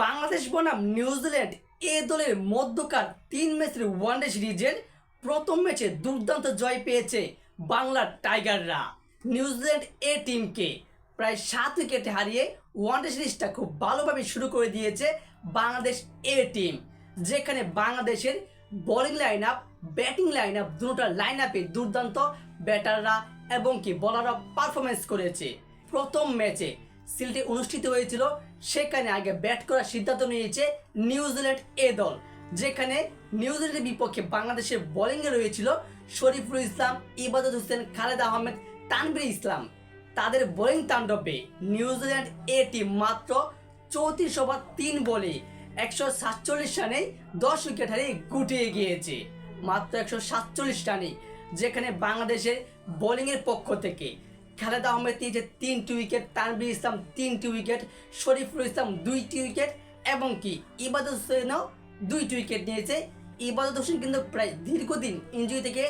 বাংলাদেশ বনাম নিউজিল্যান্ড এ দলের মধ্যকার তিন ম্যাচের ওয়ানডে সিরিজের প্রথম ম্যাচে দুর্দান্ত জয় পেয়েছে বাংলার টাইগাররা। নিউজিল্যান্ড এ টিমকে প্রায় সাত উইকেটে হারিয়ে ওয়ানডে সিরিজটা খুব ভালোভাবে শুরু করে দিয়েছে বাংলাদেশ এ টিম, যেখানে বাংলাদেশের bowling line up batting line up দুটোটা line আপে দুর্দান্ত ব্যাটাররা এবং কি বলাররা পারফরমেন্স করেছে। প্রথম ম্যাচে সিলেটে অনুষ্ঠিত হয়েছিল। সেখানে আগে ব্যাট করার সিদ্ধান্ত নিয়েছে নিউজিল্যান্ড এ দল। যেখানে নিউজিল্যান্ডের বিপক্ষে বাংলাদেশের বোলিংয়ে রয়েছিল শরীফুল ইসলাম, ইবাদত হোসেন, খালেদ আহমেদ তানবির ইসলাম। তাদের বোলিং তাণ্ডবে নিউজিল্যান্ড এ টিম মাত্র চৌত্রিশ ওভার, তিন বলে একশো সাতচল্লিশ রানে দশ উইকেট হারিয়ে গুটিয়ে গিয়েছে। মাত্র একশো সাতচল্লিশ রানে যেখানে বাংলাদেশের বোলিংয়ের পক্ষ থেকে খালেদ আহমেদ নিয়েছে তিনটি উইকেট তানবির ইসলাম তিনটি উইকেট শরীফুল ইসলাম দুইটি উইকেট এবং কি ইবাদত হোসেনও দুইটি উইকেট নিয়েছে। ইবাদত হোসেন কিন্তু প্রায় দীর্ঘদিন ইঞ্জুরি থেকে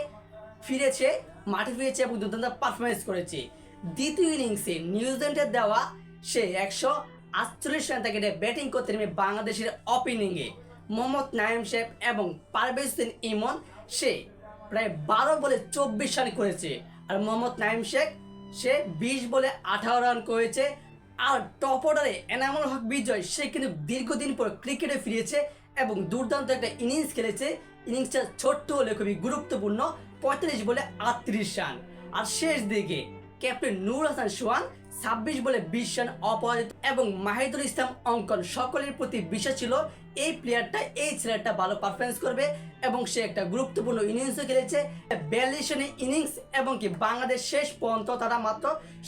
ফিরেছে, মাঠে ফিরেছে এবং দুর্দান্ত পারফরমেন্স করেছে। দ্বিতীয় ইনিংসে নিউজিল্যান্ডের দেওয়া সে একশো আটচল্লিশ রান থেকে ব্যাটিং করতে নেমে বাংলাদেশের ওপেনিংয়ে মোহাম্মদ নাইম শেখ এবং পারভেজ হোসেন ইমন সে প্রায় বারো বলে চব্বিশ রান করেছে। আর মোহাম্মদ নাইম শেখ সে বিশ বলে আঠারো রান করেছে। আর টপ অর্ডারে এনামুল হক বিজয়, সে কিন্তু দীর্ঘদিন পর ক্রিকেটে ফিরেছে এবং দুর্দান্ত একটা ইনিংস খেলেছে। ইনিংসটা ছোট্ট হলে খুবই গুরুত্বপূর্ণ, পঁয়তাল্লিশ বলে আটত্রিশ রান। আর শেষ দিকে ক্যাপ্টেন নূর হাসান সোহান ছাব্বিশ বলে বিশ রান অপরাজিত এবং মাহিদুল ইসলাম অঙ্কন সকলের প্রতি বিশ্বাস ছিল। এই প্লেয়ারটা এই ছেলেটা ভালো পারফরমেন্স করবে এবং সে একটা গুরুত্বপূর্ণ ইনিংসও খেলেছে। বিয়াল্লিশ রানের ইনিংস এবং কি বাংলাদেশ শেষ পর্যন্ত তারা মাত্র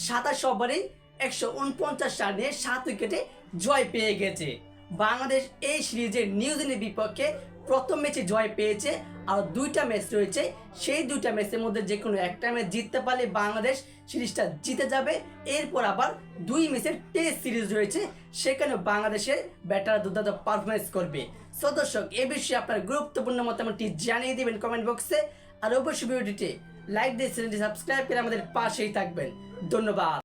সাতাশ ওভারেই একশো উনপঞ্চাশ রান নিয়ে সাত উইকেটে জয় পেয়ে গেছে। বাংলাদেশ এই সিরিজের নিউজিল্যান্ডের বিপক্ষে প্রথম ম্যাচে জয় পেয়েছে আর দুইটা ম্যাচ রয়েছে। সেই দুইটা ম্যাচের মধ্যে যে কোনো একটা ম্যাচ জিততে পারলে বাংলাদেশ সিরিজটা জিতে যাবে। এরপর আবার দুই ম্যাচের টেস্ট সিরিজ রয়েছে, সেখানে বাংলাদেশের ব্যাটার দুর্দান্ত পারফরমেন্স করবে। সো দর্শক, এ বিষয়ে আপনার গুরুত্বপূর্ণ মতামতটি জানিয়ে দিবেন কমেন্ট বক্সে আর অবশ্যই ভিডিওটিতে লাইক দিয়ে চ্যানেলটি সাবস্ক্রাইব করে আমাদের পাশেই থাকবেন। ধন্যবাদ।